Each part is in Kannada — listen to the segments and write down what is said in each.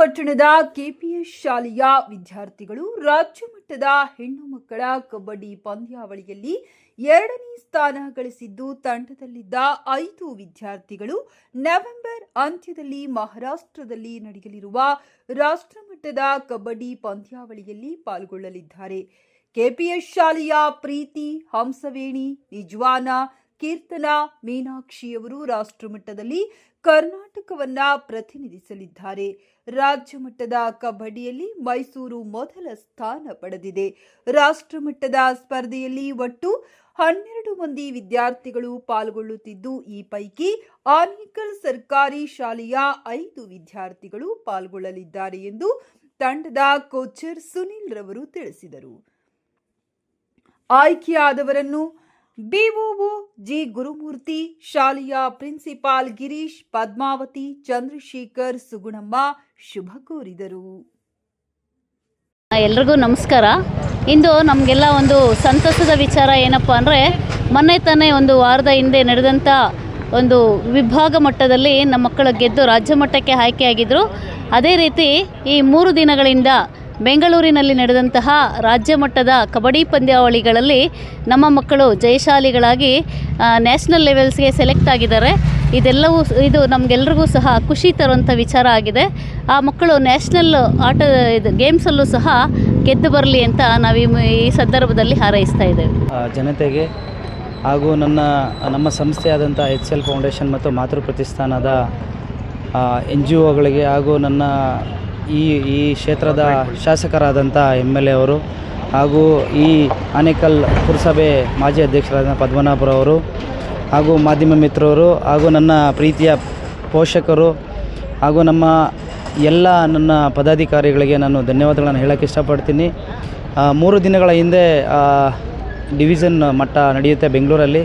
ಪಟ್ಟಣದ ಕೆಪಿಎಸ್ ಶಾಲೆಯ ವಿದ್ಯಾರ್ಥಿಗಳು ರಾಜ್ಯ ಮಟ್ಟದ ಹೆಣ್ಣು ಮಕ್ಕಳ ಕಬಡ್ಡಿ ಪಂದ್ಯಾವಳಿಯಲ್ಲಿ ಎರಡನೇ ಸ್ಥಾನ ಗಳಿಸಿದ್ದು ತಂಡದಲ್ಲಿದ್ದ ಐದು ವಿದ್ಯಾರ್ಥಿಗಳು ನವೆಂಬರ್ ಅಂತ್ಯದಲ್ಲಿ ಮಹಾರಾಷ್ಟ್ರದಲ್ಲಿ ನಡೆಯಲಿರುವ ರಾಷ್ಟ್ರಮಟ್ಟದ ಕಬಡ್ಡಿ ಪಂದ್ಯಾವಳಿಯಲ್ಲಿ ಪಾಲ್ಗೊಳ್ಳಲಿದ್ದಾರೆ. ಕೆಪಿಎಸ್ ಶಾಲೆಯ ಪ್ರೀತಿ ಹಂಸವೇಣಿ, ನಿಜ್ವಾನ ಕೀರ್ತನ ಮೀನಾಕ್ಷಿಯವರು ರಾಷ್ಟ್ರಮಟ್ಟದಲ್ಲಿ ಕರ್ನಾಟಕವನ್ನ ಪ್ರತಿನಿಧಿಸಲಿದ್ದಾರೆ. ರಾಜ್ಯ ಮಟ್ಟದ ಕಬಡ್ಡಿಯಲ್ಲಿ ಮೈಸೂರು ಮೊದಲ ಸ್ಥಾನ ಪಡೆದಿದೆ. ರಾಷ್ಟ್ರಮಟ್ಟದ ಸ್ಪರ್ಧೆಯಲ್ಲಿ ಒಟ್ಟು ಹನ್ನೆರಡು ಮಂದಿ ವಿದ್ಯಾರ್ಥಿಗಳು ಪಾಲ್ಗೊಳ್ಳುತ್ತಿದ್ದು, ಈ ಪೈಕಿ ಆನೇಕಲ್ ಸರ್ಕಾರಿ ಶಾಲೆಯ ಐದು ವಿದ್ಯಾರ್ಥಿಗಳು ಪಾಲ್ಗೊಳ್ಳಲಿದ್ದಾರೆ ಎಂದು ತಂಡದ ಕೋಚರ್ ಸುನಿಲ್ ರವರು ತಿಳಿಸಿದರು. ಆಯ್ಕೆಯಾದವರನ್ನು ಬಿಒಒ ಜಿ. ಗುರುಮೂರ್ತಿ, ಶಾಲೆಯ ಪ್ರಿನ್ಸಿಪಾಲ್ ಗಿರೀಶ್, ಪದ್ಮಾವತಿ, ಚಂದ್ರಶೇಖರ್ ಸುಗುಣಮ್ಮ ಶುಭ ಕೋರಿದರು. ಎಲ್ರಿಗೂ ನಮಸ್ಕಾರ. ಇಂದು ನಮಗೆಲ್ಲ ಒಂದು ಸಂತಸದ ವಿಚಾರ ಏನಪ್ಪ ಅಂದರೆ, ಮೊನ್ನೆ ತಾನೇ ಒಂದು ವಾರದ ಹಿಂದೆ ನಡೆದಂಥ ಒಂದು ವಿಭಾಗ ಮಟ್ಟದಲ್ಲಿ ನಮ್ಮ ಮಕ್ಕಳು ಗೆದ್ದು ರಾಜ್ಯ ಮಟ್ಟಕ್ಕೆ ಆಯ್ಕೆಯಾಗಿದ್ದರು ಅದೇ ರೀತಿ ಈ ಮೂರು ದಿನಗಳಿಂದ ಬೆಂಗಳೂರಿನಲ್ಲಿ ನಡೆದಂತಹ ರಾಜ್ಯ ಮಟ್ಟದ ಕಬಡ್ಡಿ ಪಂದ್ಯಾವಳಿಗಳಲ್ಲಿ ನಮ್ಮ ಮಕ್ಕಳು ಜಯಶಾಲಿಗಳಾಗಿ ನ್ಯಾಷನಲ್ ಲೆವೆಲ್ಸ್ಗೆ ಸೆಲೆಕ್ಟ್ ಆಗಿದ್ದಾರೆ. ಇದೆಲ್ಲವೂ ಇದು ನಮಗೆಲ್ರಿಗೂ ಸಹ ಖುಷಿ ತರುವಂಥ ವಿಚಾರ ಆಗಿದೆ. ಆ ಮಕ್ಕಳು ನ್ಯಾಷನಲ್ ಆಟ, ಇದು ಗೇಮ್ಸಲ್ಲೂ ಸಹ ಗೆದ್ದು ಬರಲಿ ಅಂತ ನಾವು ಈ ಸಂದರ್ಭದಲ್ಲಿ ಹಾರೈಸ್ತಾ ಇದ್ದೇವೆ. ಜನತೆಗೆ ಹಾಗೂ ನನ್ನ, ನಮ್ಮ ಸಂಸ್ಥೆಯಾದಂಥ ಎಚ್ ಎಲ್ ಫೌಂಡೇಶನ್ ಮತ್ತು ಮಾತೃ ಪ್ರತಿಷ್ಠಾನದ ಎನ್ ಜಿ ಒಗಳಿಗೆ ಹಾಗೂ ನನ್ನ ಈ ಈ ಕ್ಷೇತ್ರದ ಶಾಸಕರಾದಂಥ ಎಂ ಎಲ್ ಎ ಅವರು ಹಾಗೂ ಈ ಆನೇಕಲ್ ಪುರಸಭೆ ಮಾಜಿ ಅಧ್ಯಕ್ಷರಾದ ಪದ್ಮನಾಭರವರು ಹಾಗೂ ಮಾಧ್ಯಮ ಮಿತ್ರರು ಹಾಗೂ ನನ್ನ ಪ್ರೀತಿಯ ಪೋಷಕರು ಹಾಗೂ ನಮ್ಮ ಎಲ್ಲ ನನ್ನ ಪದಾಧಿಕಾರಿಗಳಿಗೆ ನಾನು ಧನ್ಯವಾದಗಳನ್ನು ಹೇಳೋಕ್ಕೆ ಇಷ್ಟಪಡ್ತೀನಿ. ಮೂರು ದಿನಗಳ ಹಿಂದೆ ಡಿವಿಷನ್ ಮಟ್ಟ ನಡೆಯುತ್ತೆ ಬೆಂಗಳೂರಲ್ಲಿ.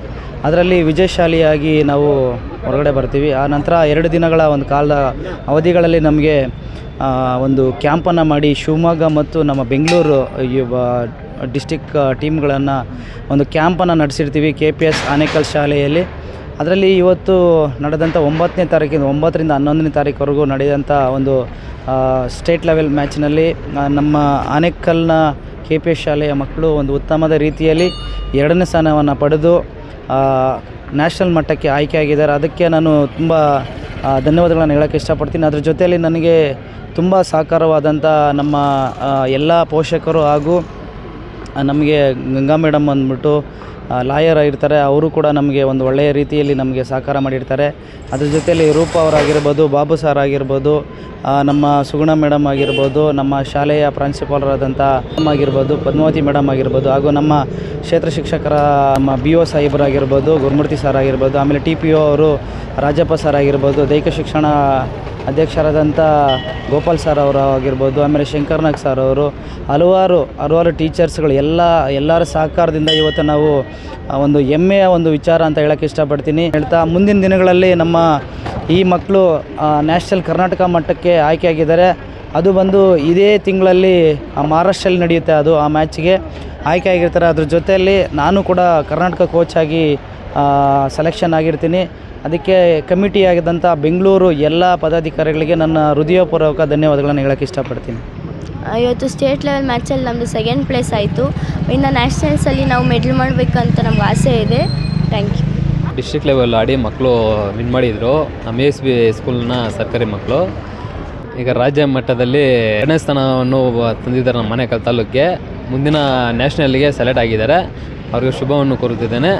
ಅದರಲ್ಲಿ ವಿಜಯಶಾಲಿಯಾಗಿ ನಾವು ಹೊರಗಡೆ ಬರ್ತೀವಿ. ಆ ನಂತರ ಎರಡು ದಿನಗಳ ಒಂದು ಕಾಲದ ಅವಧಿಗಳಲ್ಲಿ ನಮಗೆ ಒಂದು ಕ್ಯಾಂಪನ್ನು ಮಾಡಿ ಶಿವಮೊಗ್ಗ ಮತ್ತು ನಮ್ಮ ಬೆಂಗಳೂರು ಡಿಸ್ಟಿಕ್ ಟೀಮ್ಗಳನ್ನು ಒಂದು ಕ್ಯಾಂಪನ್ನು ನಡೆಸಿರ್ತೀವಿ ಕೆ ಪಿ ಎಸ್ ಆನೇಕಲ್ ಶಾಲೆಯಲ್ಲಿ. ಅದರಲ್ಲಿ ಇವತ್ತು ನಡೆದಂಥ ಒಂಬತ್ತನೇ ತಾರೀಕಿಂದ ಒಂಬತ್ತರಿಂದ ಹನ್ನೊಂದನೇ ತಾರೀಕುವರೆಗೂ ನಡೆದಂಥ ಒಂದು ಸ್ಟೇಟ್ ಲೆವೆಲ್ ಮ್ಯಾಚ್ನಲ್ಲಿ ನಮ್ಮ ಆನೇಕಲ್ನ ಕೆ ಪಿ ಎಸ್ ಶಾಲೆಯ ಮಕ್ಕಳು ಒಂದು ಉತ್ತಮದ ರೀತಿಯಲ್ಲಿ ಎರಡನೇ ಸ್ಥಾನವನ್ನು ಪಡೆದು ನ್ಯಾಷನಲ್ ಮಟ್ಟಕ್ಕೆ ಆಯ್ಕೆಯಾಗಿದ್ದಾರೆ. ಅದಕ್ಕೆ ನಾನು ತುಂಬ ಧನ್ಯವಾದಗಳನ್ನು ಹೇಳೋಕ್ಕೆ ಇಷ್ಟಪಡ್ತೀನಿ. ಅದ್ರ ಜೊತೆಯಲ್ಲಿ ನನಗೆ ತುಂಬ ಸಹಕಾರವಾದಂಥ ನಮ್ಮ ಎಲ್ಲ ಪೋಷಕರು ಹಾಗೂ ನಮಗೆ ಗಂಗಾ ಮೇಡಮ್ ಅಂದ್ಬಿಟ್ಟು ಲಾಯರ್ ಆಗಿರ್ತಾರೆ. ಅವರು ಕೂಡ ನಮಗೆ ಒಂದು ಒಳ್ಳೆಯ ರೀತಿಯಲ್ಲಿ ನಮಗೆ ಸಹಕಾರ ಮಾಡಿರ್ತಾರೆ. ಅದ್ರ ಜೊತೆಯಲ್ಲಿ ರೂಪ ಅವರಾಗಿರ್ಬೋದು, ಬಾಬು ಸರ್ ಆಗಿರ್ಬೋದು ನಮ್ಮ ಸುಗುಣ ಮೇಡಮ್ ಆಗಿರ್ಬೋದು, ನಮ್ಮ ಶಾಲೆಯ ಪ್ರಾಂಶುಪಾಲರಾದಂಥ ಆಗಿರ್ಬೋದು, ಪದ್ಮಾವತಿ ಮೇಡಮ್ ಆಗಿರ್ಬೋದು, ಹಾಗೂ ನಮ್ಮ ಕ್ಷೇತ್ರ ಶಿಕ್ಷಕರ ನಮ್ಮ ಬಿ ಒ ಸಾಹೇಬರಾಗಿರ್ಬೋದು ಗುರುಮೂರ್ತಿ ಸರ್ ಆಗಿರ್ಬೋದು, ಆಮೇಲೆ ಟಿ ಪಿ ಒ ಅವರು ರಾಜಪ್ಪ ಸರ್ ಆಗಿರ್ಬೋದು, ದೈಹಿಕ ಶಿಕ್ಷಣ ಅಧ್ಯಕ್ಷರಾದಂಥ ಗೋಪಾಲ್ ಸರ್ ಅವರು ಆಗಿರ್ಬೋದು, ಆಮೇಲೆ ಶಂಕರ್ನಾಗ್ ಸರ್ ಅವರು, ಹಲವಾರು ಹಲವಾರು ಟೀಚರ್ಸ್ಗಳು ಎಲ್ಲ, ಎಲ್ಲರ ಸಹಕಾರದಿಂದ ಇವತ್ತು ನಾವು ಒಂದು ಹೆಮ್ಮೆಯ ಒಂದು ವಿಚಾರ ಅಂತ ಹೇಳೋಕ್ಕೆ ಇಷ್ಟಪಡ್ತೀನಿ. ಹೇಳ್ತಾ, ಮುಂದಿನ ದಿನಗಳಲ್ಲಿ ನಮ್ಮ ಈ ಮಕ್ಕಳು ನ್ಯಾಷನಲ್ ಕರ್ನಾಟಕ ಮಟ್ಟಕ್ಕೆ ಆಯ್ಕೆಯಾಗಿದ್ದಾರೆ. ಅದು ಬಂದು ಇದೇ ತಿಂಗಳಲ್ಲಿ ಮಹಾರಾಷ್ಟ್ರಲ್ಲಿ ನಡೆಯುತ್ತೆ ಅದು, ಆ ಮ್ಯಾಚ್ಗೆ ಆಯ್ಕೆ ಆಗಿರ್ತಾರೆ ಅದ್ರ ಜೊತೆಯಲ್ಲಿ ನಾನು ಕೂಡ ಕರ್ನಾಟಕ ಕೋಚ್ ಆಗಿ ಸೆಲೆಕ್ಷನ್ ಆಗಿರ್ತೀನಿ. ಅದಕ್ಕೆ ಕಮಿಟಿ ಆಗಿದ್ದಂಥ ಬೆಂಗಳೂರು ಎಲ್ಲ ಪದಾಧಿಕಾರಿಗಳಿಗೆ ನನ್ನ ಹೃದಯಪೂರ್ವಕ ಧನ್ಯವಾದಗಳನ್ನು ಹೇಳೋಕ್ಕೆ ಇಷ್ಟಪಡ್ತೀನಿ. ಇವತ್ತು ಸ್ಟೇಟ್ ಲೆವೆಲ್ ಮ್ಯಾಚಲ್ಲಿ ನಮ್ಮದು ಸೆಕೆಂಡ್ ಪ್ಲೇಸ್ ಆಯಿತು. ಇನ್ನು ನ್ಯಾಷನಲ್ಸಲ್ಲಿ ನಾವು ಮೆಡಲ್ ಮಾಡಬೇಕಂತ ನಮ್ಗೆ ಆಸೆ ಇದೆ. ಥ್ಯಾಂಕ್ ಯು ಡಿಸ್ಟ್ರಿಕ್ಟ್ ಲೆವೆಲ್ ಆಡಿ ಮಕ್ಕಳು ವಿನ್ ಮಾಡಿದರು. ನಮ್ಮ ಎಸ್ ಬಿ ಸ್ಕೂಲ್ನ ಸರ್ಕಾರಿ ಮಕ್ಕಳು. ಈಗ ರಾಜ್ಯ ಮಟ್ಟದಲ್ಲಿ ಎರಡನೇ ಸ್ಥಾನವನ್ನು ತಂದಿದ್ದಾರೆ ನಮ್ಮ ಮನೆಕಲ್ ತಾಲೂಕಿಗೆ. ಮುಂದಿನ ನ್ಯಾಷನಲ್ಗೆ ಸೆಲೆಕ್ಟ್ ಆಗಿದ್ದಾರೆ. ಅವ್ರಿಗೆ ಶುಭವನ್ನು ಕೋರುತ್ತಿದ್ದೇನೆ.